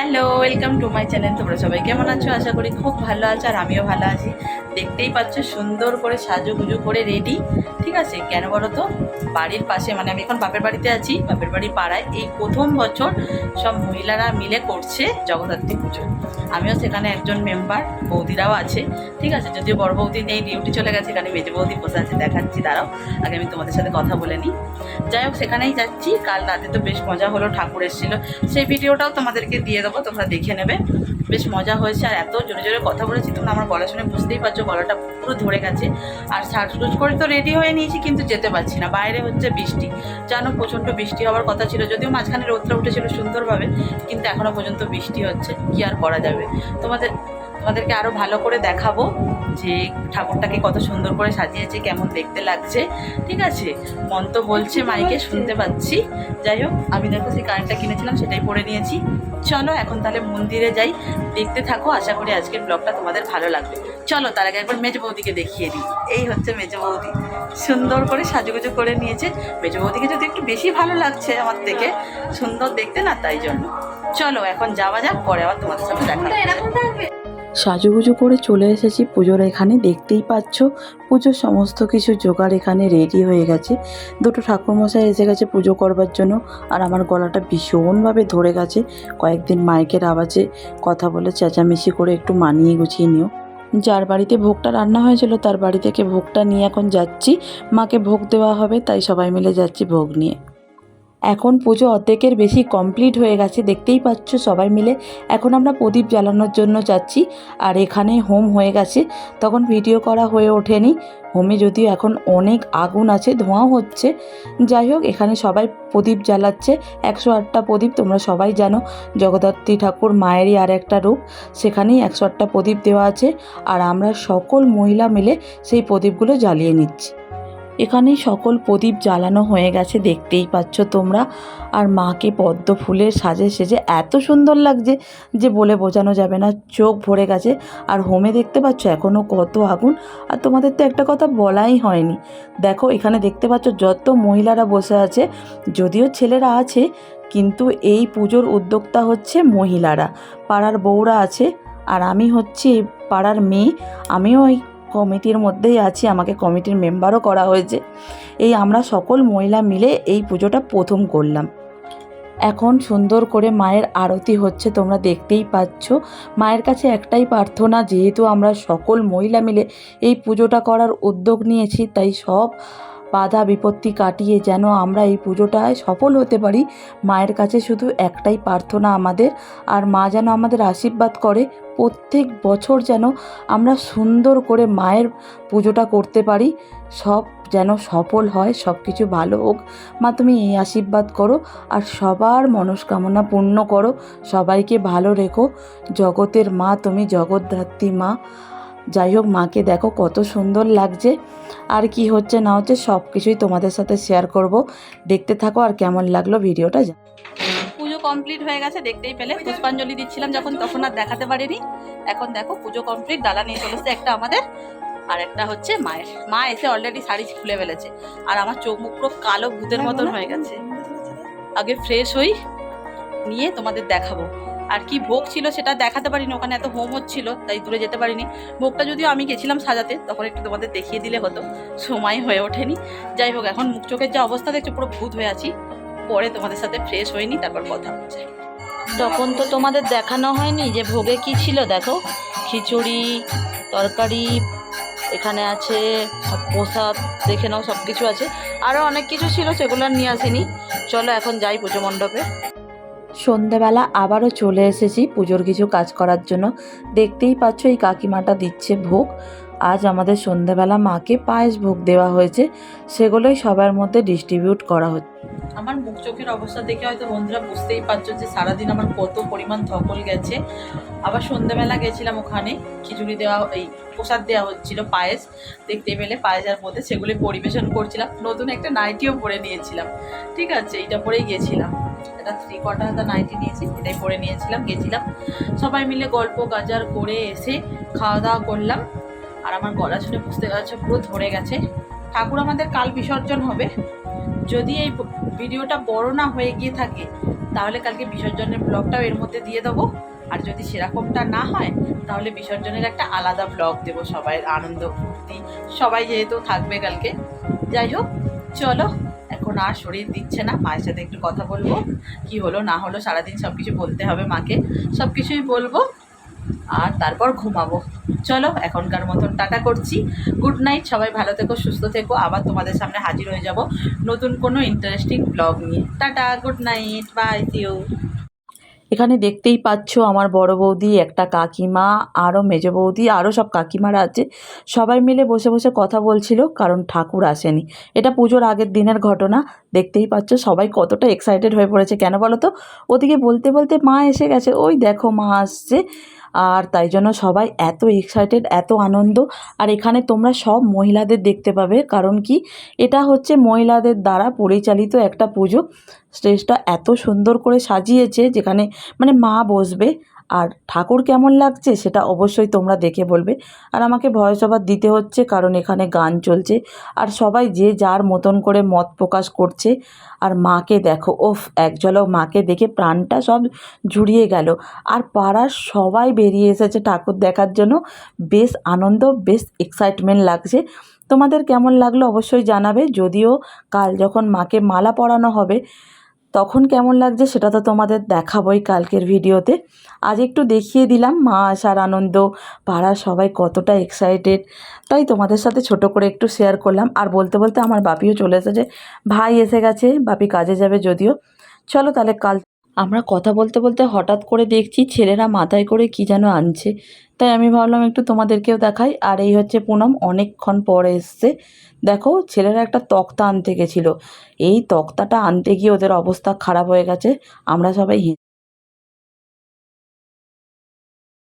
Hello welcome to my channel তোমরা সবাই কেমন আছো? আশা করি খুব ভালো আছো আর আমিও ভালো আছি। দেখতেই পাচ্ছ, সুন্দর করে সাজুগুজু করে রেডি ঠিক আছে? কেন বলো তো? বাড়ির পাশে মানে আমি এখন বাপের বাড়িতে আছি, বাপের বাড়ি পাড়ায়। এই প্রথম বছর সব মহিলারা মিলে করছে জগদ্ধাত্রী পুজো। আমিও সেখানে একজন মেম্বার বৌদিরাও আছে, ঠিক আছে? যদিও বড় বৌদি নেই ডিউটি চলে গেছে, এখানে মেজে বৌদি বসে আছে, দেখাচ্ছি, দাঁড়াও, আগে আমি তোমাদের সাথে কথা বলে নিই। যাই হোক, সেখানেই যাচ্ছি, কাল রাতে তো বেশ মজা হলো, ঠাকুর এসেছিল। সেই ভিডিওটাও তোমাদেরকে দিয়ে দেবো, তোমরা দেখে নেবে। বেশ মজা হয়েছে আর এত জোরে জোরে কথা বলেছি, তোমরা আমার গলা শুনে বুঝতেই পারছ, গলাটা পুরো ধরে গেছে। আর সাজগুজ করে তো রেডি হয়ে নিয়েছি, কিন্তু যেতে পারছি না। বাইরে হচ্ছে বৃষ্টি। জানো, প্রচণ্ড বৃষ্টি হওয়ার কথা ছিল, যদিও মাঝখানে রোদটা উঠেছিল সুন্দরভাবে, কিন্তু এখনও পর্যন্ত বৃষ্টি হচ্ছে। কি আর করা যাবে? তোমাদের, তোমাদেরকে আরও ভালো করে দেখাবো যে ঠাকুরটাকে কত সুন্দর করে সাজিয়েছে, কেমন দেখতে লাগছে। ঠিক আছে? মন তো বলছে মাইকে, শুনতে পাচ্ছি। যাই হোক, আমি দেখো সেই কারেন্টটা কিনেছিলাম, সেটাই পরে নিয়েছি। চলো, এখন তাহলে মন্দিরে যাই। দেখতে থাকো, আশা করি আজকের ব্লগটা তোমাদের ভালো লাগবে। চলো, তার আগে একবার মেজো বৌদিকে দেখিয়ে দিই। এই হচ্ছে মেজো বৌদি। সুন্দর করে সাজুগুজু করে নিয়েছে। মেজো বৌদিকে যদি একটু বেশি ভালো লাগছে আমার থেকে, সুন্দর দেখতে না, তাই জন্য। চলো, এখন যাওয়া যাক, পরে আবার তোমাদের সাথে দেখা। সাজুগুজু করে চলে এসেছি পুজোর এখানে। দেখতেই পাচ্ছ, পুজোর সমস্ত কিছু জোগাড় এখানে রেডি হয়ে গেছে। দুটো ঠাকুরমশাই এসে গেছে পুজো করবার জন্য। আর আমার গলাটা ভীষণভাবে ধরে গেছে। কয়েকদিন মাইকের আওয়াজে কথা বলে চেঁচামেচি করে একটু মানিয়ে গুছিয়ে নিও। যার বাড়িতে ভোগটা রান্না হয়েছিল, তার বাড়ি থেকে ভোগটা নিয়ে এখন যাচ্ছি। মাকে ভোগ দেওয়া হবে, তাই সবাই মিলে যাচ্ছি ভোগ নিয়ে। এখন পুজো অর্ধেকের বেশি কমপ্লিট হয়ে গেছে, দেখতেই পাচ্ছ সবাই মিলে। এখন আমরা প্রদীপ জ্বালানোর জন্য যাচ্ছি, আর এখানে হোম হয়ে গেছে। তখন ভিডিও করা হয়ে ওঠেনি। হোমে যদিও এখন অনেক আগুন আছে, ধোঁয়াও হচ্ছে। যাই হোক, এখানে সবাই প্রদীপ জ্বালাচ্ছে। একশো আটটা প্রদীপ, তোমরা সবাই জানো, জগদ্ধাত্রী ঠাকুর মায়েরই আর একটা রূপ। সেখানেই একশো আটটা প্রদীপ দেওয়া আছে, আর আমরা সকল মহিলা মিলে সেই প্রদীপগুলো জ্বালিয়ে নিচ্ছি। এখানে সকল প্রদীপ জ্বালানো হয়ে গেছে, দেখতেই পাচ্ছ তোমরা। আর মাকে পদ্ম ফুলের সাজে সেজে এত সুন্দর লাগছে যে বলে বোঝানো যাবে না, চোখ ভরে গেছে। আর হোমে দেখতে পাচ্ছ এখনও কত আগুন। আর তোমাদের তো একটা কথা বলাই হয়নি। দেখো, এখানে দেখতে পাচ্ছ যত মহিলারা বসে আছে, যদিও ছেলেরা আছে, কিন্তু এই পুজোর উদ্যোক্তা হচ্ছে মহিলারা। পাড়ার বউরা আছে, আর আমি হচ্ছি পাড়ার মেয়ে। আমিও ওই কমিটির মধ্যেই আছি, আমাকে কমিটির মেম্বারও করা হয়েছে। এই আমরা সকল মহিলা মিলে এই পুজোটা প্রথম করলাম। এখন সুন্দর করে মায়ের আরতি হচ্ছে, তোমরা দেখতেই পাচ্ছ। মায়ের কাছে একটাই প্রার্থনা, যেহেতু আমরা সকল মহিলা মিলে এই পুজোটা করার উদ্যোগ নিয়েছি, তাই সব বাধা বিপত্তি কাটিয়ে যেন আমরা এই পুজোটায় সফল হতে পারি, মায়ের কাছে শুধু একটাই প্রার্থনা আমাদের, আর মা যেন আমাদের আশীর্বাদ করে, প্রত্যেক বছর যেন আমরা সুন্দর করে মায়ের পুজোটা করতে পারি, সব যেন সফল হয় সব কিছু ভালো হোক। মা, তুমি এই আশীর্বাদ করো, আর সবার মনস্কামনা পূর্ণ করো, সবাইকে ভালো রেখো। জগতের মা, তুমি জগদ্ধাত্রী মা। যাই হোক, মাকে দেখো কত সুন্দর লাগছে। আর কি হচ্ছে না হচ্ছে সব কিছুই তোমাদের সাথে শেয়ার করব। দেখতে থাকো আর কেমন লাগল ভিডিওটা। পুজো কমপ্লিট হয়ে গেছে, দেখতেই পেলে। পুষ্পাঞ্জলি দিচ্ছিলাম যখন, তখন আর দেখাতে পারিনি। এখন দেখো, পুজো কমপ্লিট ডালা নিয়ে চলেছে একটা আমাদের। আর একটা হচ্ছে মায়ের। মা এসে অলরেডি শাড়ি খুলে ফেলেছে। আর আমার চোখ মুখ পুরো কালো ভূতের মতন হয়ে গেছে। আগে ফ্রেশ হই, নিয়ে তোমাদের দেখাবো। আর কি ভোগ ছিল সেটা দেখাতে পারিনি, ওখানে এত হোম হচ্ছিল তাই দূরে যেতে পারিনি। ভোগটা যদিও আমি গেছিলাম সাজাতে, তখন একটু তোমাদের দেখিয়ে দিলে হতো, সময় হয়ে ওঠেনি। যাই হোক, এখন মুখ চোখের যা অবস্থা, দেখছ পুরো ভূত হয়ে আছি। পরে তোমাদের সাথে ফ্রেশ হয়নি তারপর কথা হচ্ছে। তখন তো তোমাদের দেখানো হয়নি যে ভোগে কি ছিল, দেখো। খিচুড়ি, তরকারি, এখানে আছে প্রসাদ, দেখে নাও সব কিছু আছে। আরও অনেক কিছু ছিল, সেগুলো নিয়ে আসিনি। চলো, এখন যাই পুজো মণ্ডপে। সন্ধেবেলা আবারও চলে এসেছি পুজোর কিছু কাজ করার জন্য। দেখতেই পাচ্ছ এই কাকিমাটা দিচ্ছে ভোগ। আজ আমাদের সন্ধেবেলা মাকে পায়েস ভোগ দেওয়া হয়েছে, সেগুলোই সবার মধ্যে ডিস্ট্রিবিউট করা হচ্ছে। আমার মুখ চোখের অবস্থা দেখে হয়তো বন্ধুরা বুঝতেই পারছ যে সারাদিন আমার কত পরিমাণ ধকল গেছে। আবার সন্ধ্যেবেলা গেছিলাম ওখানে, খিচুড়ি দেওয়া, এই প্রসাদ দেওয়া হচ্ছিল, পায়েস। দেখতে পেলে পায়েসের মধ্যে সেগুলি পরিবেশন করছিলাম। নতুন একটা নাইটিও পরে নিয়েছিলাম। ঠিক আছে, এইটা পরেই গেছিলাম। এটা থ্রি কোয়ার্টার হাতা নাইটি নিয়েছি এটাই পরে নিয়েছিলাম, গেছিলাম। সবাই মিলে গল্প গাজার করে এসে খাওয়া দাওয়া করলাম। আর আমার গলা শুনে বুঝতে পারছ, পুরো ধরে গেছে। ঠাকুর আমাদের কাল বিসর্জন হবে। যদি এই ভিডিওটা বড় না হয়ে গিয়ে থাকে, তাহলে কালকে বিসর্জনের ব্লগটাও এর মধ্যে দিয়ে দেবো। আর যদি সেরকমটা না হয়, তাহলে বিসর্জনের একটা আলাদা ব্লগ দেবো সবাই, আনন্দ, ফুর্তি, সবাই যেহেতু থাকবে কালকে। যাই হোক, চলো। এখন আর শরীর দিচ্ছে না। মায়ের সাথে একটু কথা বলব। কি হলো, না হলো, সারাদিন সব কিছু বলতে হবে মাকে। সব কিছুই বলব আর তারপর ঘুমাবো। চলো, এখনকার মতন টাটা করছি। গুড নাইট সবাই ভালো থেকো, সুস্থ থেকো। আবার তোমাদের সামনে হাজির হয়ে যাব নতুন কোনো ইন্টারেস্টিং ব্লগ নিয়ে। Tata good night bye you এখানে দেখতেই পাচ্ছ আমার বড় বৌদি, একটা কাকিমা আরও মেজ বৌদি আরও সব কাকিমারা আছে। সবাই মিলে বসে বসে কথা বলছিল, কারণ ঠাকুর আসেনি। এটা পুজোর আগের দিনের ঘটনা, দেখতেই পাচ্ছ সবাই কতটা এক্সাইটেড হয়ে পড়েছে। কেন বলো তো? ওদিকে বলতে বলতে মা এসে গেছে। ওই দেখো মা আসছে। আর তাই জন্য সবাই এত এক্সাইটেড এত আনন্দ। আর এখানে তোমরা সব মহিলাদের দেখতে পাবে, কারণ কি? এটা হচ্ছে মহিলাদের দ্বারা পরিচালিত একটা পুজো। স্টেজটা এত সুন্দর করে সাজিয়েছে, যেখানে মানে মা বসবে আর ঠাকুর কেমন লাগছে সেটা অবশ্যই তোমরা দেখে বলবে। আর আমাকে ভয়েস ওভার দিতে হচ্ছে কারণ এখানে গান চলছে। আর সবাই যে যার মতন করে মত প্রকাশ করছে। আর মাকে দেখো, ওফ, এক মাকে দেখে প্রাণটা সব জুড়িয়ে গেল। আর পাড়ার সবাই বেরিয়ে এসেছে ঠাকুর দেখার জন্য। বেশ আনন্দ, বেশ এক্সাইটমেন্ট লাগছে। তোমাদের কেমন লাগল অবশ্যই জানাবে। যদিও কাল যখন মাকে মালা পরানো হবে তখন কেমন লাগছে সেটা তো তোমাদের দেখাবই কালকের ভিডিওতে। আজ একটু দেখিয়ে দিলাম মা আসার আনন্দ, পাড়ার সবাই কতটা এক্সাইটেড তাই তোমাদের সাথে ছোট করে একটু শেয়ার করলাম। আর বলতে বলতে আমার বাপিও চলে এসেছে। ভাই এসে গেছে, বাপি কাজে যাবে যদিও। চলো তাহলে কাল আমরা কথা বলতে বলতে হঠাৎ করে দেখছি ছেলেরা মাথায় করে কি যেন আনছে। তাই আমি ভাবলাম একটু তোমাদেরকেও দেখাই। আর এই হচ্ছে পুনম, অনেকক্ষণ পরে এসছে। দেখো, ছেলেরা একটা তক্তা আনতে গেছিল। এই তক্তাটা আনতে গিয়ে ওদের অবস্থা খারাপ হয়ে গেছে। আমরা সবাই